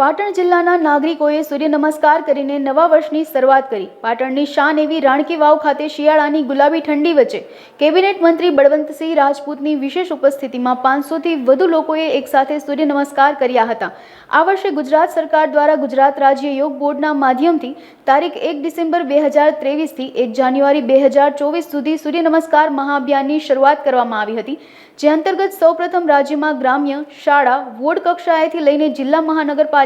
પાટણ જિલ્લાના નાગરિકોએ સૂર્ય નમસ્કાર કરીને નવા વર્ષની શરૂઆત કરી. પાટણની શાન એવી રાણકી વાવ ખાતે શિયાળાની ગુલાબી ઠંડી વચ્ચે કેબિનેટ મંત્રી બળવંતસિંહ રાજપૂતની વિશેષ ઉપસ્થિતિમાં પાંચસોથી વધુ લોકોએ એકસાથે સૂર્ય નમસ્કાર કર્યા હતા. આ વર્ષે ગુજરાત સરકાર દ્વારા ગુજરાત રાજ્ય યોગ બોર્ડના માધ્યમથી તારીખ એક ડિસેમ્બર બે હજાર ત્રેવીસથી એક જાન્યુઆરી બે હજાર ચોવીસ સુધી સૂર્ય નમસ્કાર મહાઅભિયાનની શરૂઆત કરવામાં આવી હતી, જે અંતર્ગત સૌપ્રથમ રાજ્યમાં ગ્રામ્ય, શાળા, વોર્ડ કક્ષાએથી લઈને જિલ્લા મહાનગરપાલિકા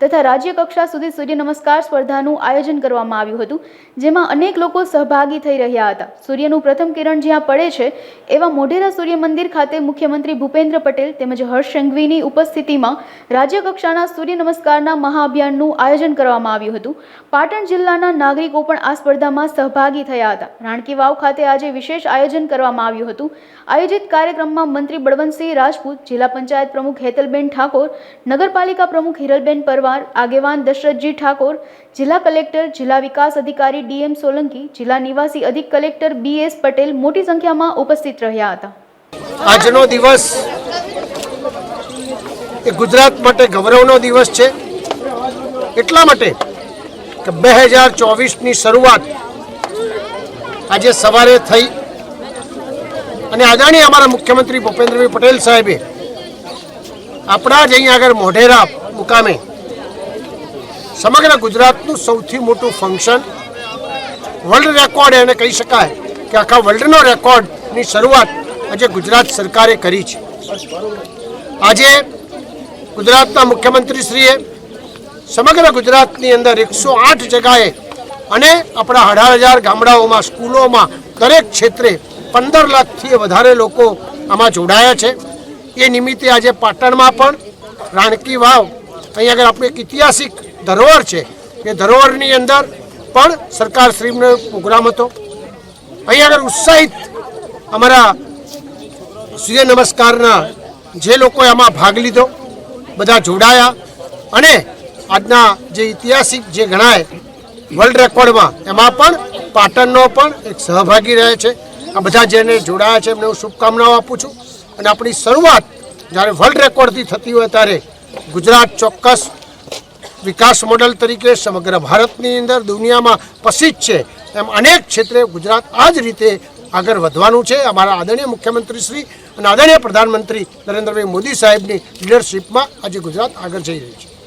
તથા રાજ્ય કક્ષા સુધી સૂર્ય નમસ્કાર સ્પર્ધાનું આયોજન કરવામાં આવ્યું હતું, જેમાં અનેક લોકો સહભાગી થઈ રહ્યા હતા. સૂર્યનું પ્રથમ કિરણ જ્યાં પડે છે, એવા મોઢેરા સૂર્ય મંદિર ખાતે મુખ્યમંત્રી ભૂપેન્દ્ર પટેલ તેમજ હર્ષ સંઘવીની ઉપસ્થિતિમાં રાજ્ય કક્ષાના સૂર્ય નમસ્કારના મહાઅભિયાનનું આયોજન કરવામાં આવ્યું હતું. પાટણ જિલ્લાના નાગરિકો પણ આ સ્પર્ધામાં સહભાગી થયા હતા. રાણકી વાવ ખાતે આજે વિશેષ આયોજન કરવામાં આવ્યું હતું. આયોજિત કાર્યક્રમમાં મંત્રી બળવંતસિંહ રાજપૂત, જિલ્લા પંચાયત પ્રમુખ હેતલબેન ઠાકોર, નગરપાલિકા પ્રમુખ હિરલબેન પરમાર આગેવાન દશરથજી ઠાકોર, જિલ્લા કલેક્ટર, જિલ્લા વિકાસ અધિકારી ડીએમ સોલંકી, જિલ્લા નિવાસી અધિક કલેક્ટર બી એસ પટેલ મોટી સંખ્યામાં ઉપસ્થિત રહ્યા હતા. આજનો દિવસ એ ગુજરાત માટે ગૌરવનો દિવસ છે. એટલા માટે કે બે હજાર ચોવીસની શરૂઆત આજે સવારે થઈ. અને અદાણી અમારા મુખ્યમંત્રી ભૂપેન્દ્રભાઈ પટેલ સાહેબે આપણા જ અહીં આગળ મોઢેરા મુકામે. સમગ્ર ગુજરાતનું સૌથી મોટું ફંક્શન વર્લ્ડ રેકોર્ડ એને કહી શકાય કે આખા વર્લ્ડનો રેકોર્ડની શરૂઆત આજે ગુજરાત સરકારે કરી છે. આજે ગુજરાતના મુખ્યમંત્રીશ્રીએ સમગ્ર ગુજરાતની અંદર એકસો આઠ જગાએ અને આપણા અઢાર હજાર ગામડાઓમાં, સ્કૂલોમાં, દરેક ક્ષેત્રે પંદર લાખથી વધારે લોકો આમાં જોડાયા છે. એ નિમિત્તે આજે પાટણમાં પણ રાણકી વાવ અહીં આગળ આપણે એક ઐતિહાસિક ધરોહર છે એ ધરોહરની અંદર પણ સરકાર શ્રીનો પ્રોગ્રામ હતો. અહીં આગળ ઉત્સાહિત અમારા સૂર્ય નમસ્કારના જે લોકોએ આમાં ભાગ લીધો, બધા જોડાયા અને આજના જે ઐતિહાસિક જે ગણાય વર્લ્ડ રેકોર્ડમાં એમાં પણ પાટણનો પણ એક સહભાગી રહે છે. આ બધા જેને જોડાયા છે એમને હું શુભકામનાઓ આપું છું. અને આપણી શરૂઆત જ્યારે વર્લ્ડ રેકોર્ડથી થતી હોય ત્યારે ગુજરાત ચોક્કસ વિકાસ મોડલ તરીકે સમગ્ર ભારતની અંદર દુનિયામાં પ્રસિદ્ધ છે. એમ અનેક ક્ષેત્રે ગુજરાત આ જ રીતે આગળ વધવાનું છે. અમારા આદરણીય મુખ્યમંત્રી શ્રી અને આદરણીય પ્રધાનમંત્રી નરેન્દ્રભાઈ મોદી સાહેબની લીડરશિપમાં આજે ગુજરાત આગળ જઈ રહ્યું છે.